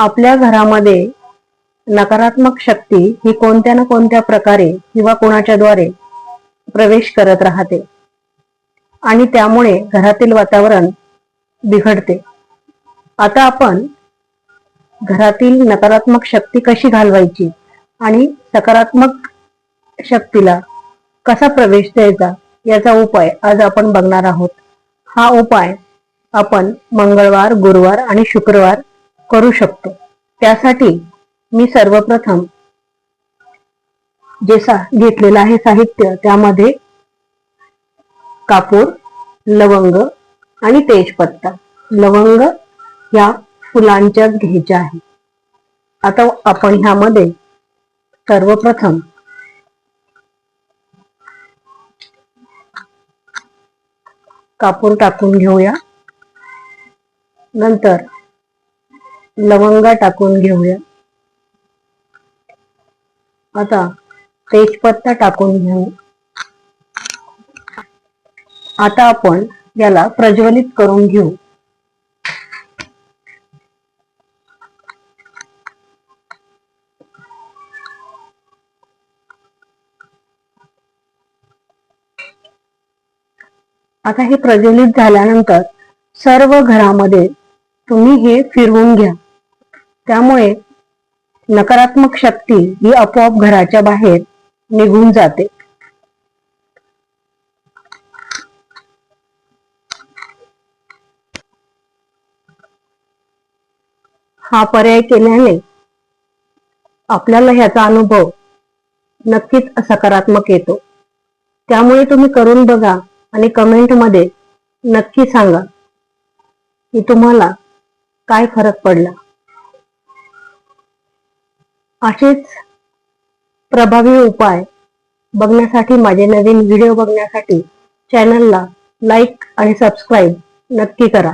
आपल्या घरामध्ये नकारात्मक शक्ती ही कोणत्या ना कोणत्या प्रकारे किंवा कोणाच्या द्वारे प्रवेश करत राहते. आणि त्यामुळे घरातील वातावरण बिघडते. आता आपण घरातील नकारात्मक शक्ती कशी घालवायची आणि सकारात्मक शक्तीला कसा प्रवेश द्यायचा याचा उपाय आज आपण बघणार आहोत. हा उपाय आपण मंगळवार गुरुवार आणि शुक्रवार करू शकतो. त्यासाठी मी सर्वप्रथम जे सा घेतलेलं आहे साहित्य त्यामध्ये कापूर लवंग आणि तेजपत्ता. लवंग या फुलांच्याच घ्यायच्या आहे. आता आपण ह्यामध्ये सर्वप्रथम कापूर टाकून घेऊया. नंतर लवंगा टाकून घेऊया. आता तेजपत्ता टाकून घेऊ. आता आपण याला प्रज्वलित करून घेऊ. आता हे प्रज्वलित झाल्यानंतर सर्व घरामध्ये तुम्ही हे फिरवून घ्या. त्यामुळे नकारात्मक शक्ती ही आपोआप घराच्या बाहेर निघून जाते. हा पर्याय केल्याने आपल्याला ह्याचा अनुभव नक्कीच सकारात्मक येतो. त्यामुळे तुम्ही करून बघा आणि कमेंटमध्ये नक्की सांगा की तुम्हाला काय फरक पडला. असेच प्रभावी उपाय बघण्यासाठी माझे नवीन व्हिडिओ बघण्यासाठी चॅनलला लाईक आणि सबस्क्राईब नक्की करा.